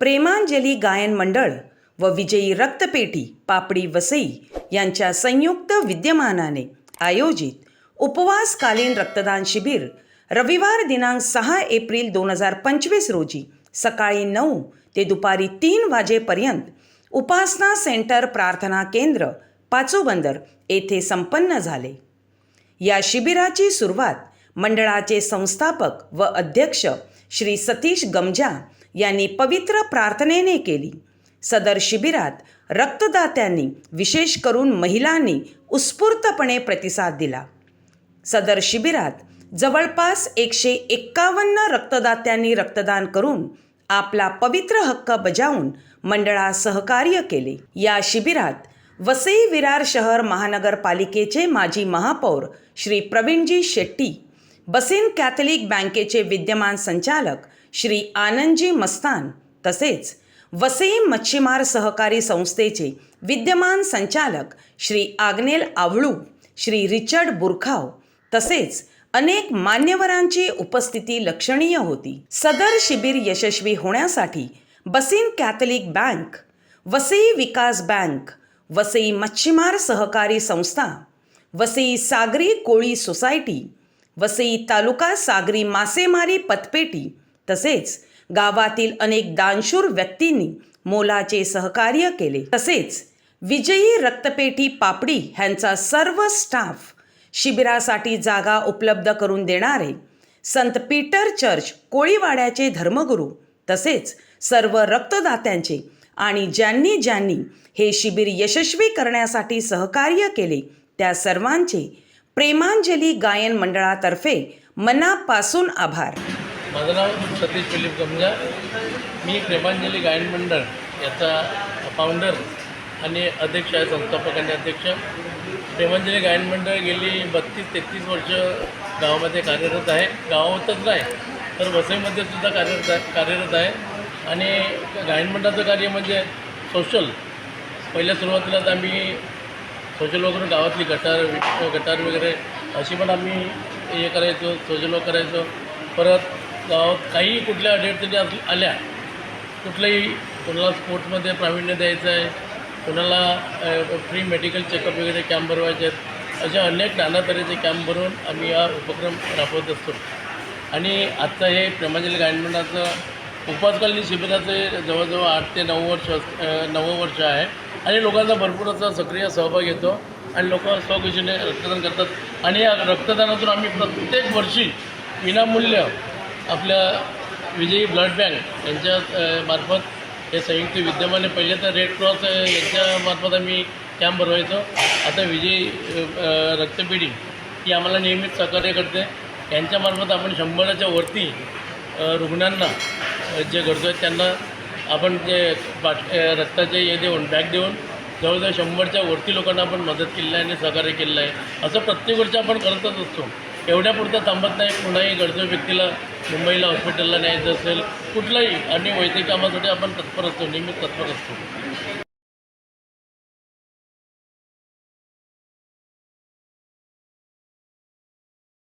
प्रेमांजली गायन मंडळ व विजयी रक्तपेटी पापडी वसई यांच्या संयुक्त विद्यमानाने आयोजित उपवासकालीन रक्तदान शिबिर रविवार दिनांक सहा एप्रिल दोन हजार पंचवीस रोजी सकाळी नऊ ते दुपारी तीन वाजेपर्यंत उपासना सेंटर प्रार्थना केंद्र पाचोबंदर येथे संपन्न झाले. या शिबिराची सुरुवात मंडळाचे संस्थापक व अध्यक्ष श्री सतीश गमजा यांनी पवित्र प्रार्थनेने केली. सदर शिबिरात रक्तदात्यांनी विशेष करून महिलांनी उत्स्फूर्तपणे प्रतिसाद दिला. सदर शिबिरात जवळपास एकशे एक्कावन्न रक्तदात्यांनी रक्तदान करून आपला पवित्र हक्क बजावून मंडळास सहकार्य केले. या शिबिरात वसई विरार शहर महानगरपालिकेचे माजी महापौर श्री प्रवीणजी शेट्टी बसिन कॅथलिक बँकेचे विद्यमान संचालक श्री आनंदजी मस्तान तसेच वसई मच्छीमार सहकारी संस्थेचे विद्यमान संचालक श्री आग्नेल आवळू श्री रिचर्ड बुरखाव तसेच अनेक मान्यवरांची उपस्थिती लक्षणीय होती. सदर शिबिर यशस्वी होण्यासाठी Bassein Catholic bank Vasai Vikas bank Vasai मच्छीमार सहकारी संस्था वसई सागरी कोळी सोसायटी वसई तालुका सागरी मासेमारी पतपेटी तसेच गावातील अनेक दानशूर व्यक्तींनी मोलाचे सहकार्य केले. तसेच विजयी रक्तपेठी पापडी ह्यांचा सर्व स्टाफ शिबिरासाठी जागा उपलब्ध करून देणारे संत पीटर चर्च कोळीवाड्याचे धर्मगुरू तसेच सर्व रक्तदात्यांचे आणि ज्यांनी ज्यांनी हे शिबिर यशस्वी करण्यासाठी सहकार्य केले त्या सर्वांचे प्रेमांजली गायन मंडळातर्फे मनापासून आभार. माझं नाव सतीश फिलिप गमजा मी प्रेमांजली गायन मंडळ याचा फाउंडर आणि अध्यक्ष आहे संस्थापक आणि अध्यक्ष. प्रेमांजली गायन मंडळ गेली बत्तीस तेहतीस वर्ष गावामध्ये कार्यरत आहे. गावातच नाही तर वसईमध्ये सुद्धा कार्यरत आहे कार्यरत आहे. आणि गायन मंडळाचं कार्य म्हणजे सोशल. पहिल्या सुरुवातीलाच आम्ही सोशल वगैरे करून गावातली गटार गटार वगैरे अशी पण आम्ही हे करायचो सोशल वर्क करायचो. परत गावात काही कुठल्या अडचणी असली आल्या? कुठल्याही कोणाला स्पोर्ट्समध्ये प्रावीण्य द्यायचं आहे कोणाला फ्री मेडिकल चेकअप वगैरे कॅम्प भरवायचे आहेत अशा अनेक नाना तऱ्हेचे कॅम्प भरून आम्ही हा उपक्रम राबवत असतो. आणि आत्ता हे प्रेमांजली गायन उपासकालीन शिबिराचे जवळजवळ आठ ते नऊ वर्ष अस- वर्ष आहे. आणि लोकांचा भरपूर असा सक्रिय सहभाग येतो आणि लोक स्वखुशीने रक्तदान करतात. आणि या रक्तदानातून आम्ही प्रत्येक वर्षी विनामूल्य आपल्या विजयी ब्लड बँक यांच्या मार्फत हे संयुक्त विद्यमाने पहिले तर रेड क्रॉस यांच्या मार्फत आम्ही कॅम्प भरवायचो. आता विजयी रक्तपेढी ही आम्हाला नियमित सहकार्य करते. यांच्यामार्फत आपण शंभराच्या वरती रुग्णांना जे गरजू आहेत त्यांना आपण जे पाठ रक्ताचे हे देऊन बॅग देऊन जवळजवळ शंभरच्या वरती लोकांना आपण मदत केली आहे आणि सहकार्य केलेलं आहे. असं प्रत्येक वर्षी आपण करतच असतो. एवढ्यापुरतं थांबत नाही. कुणाही गरजू व्यक्तीला मुंबईला हॉस्पिटलला न्यायचं असेल कुठलाही आणि वैद्यकीय कामासाठी आपण तत्पर असतो नेहमी तत्पर असतो.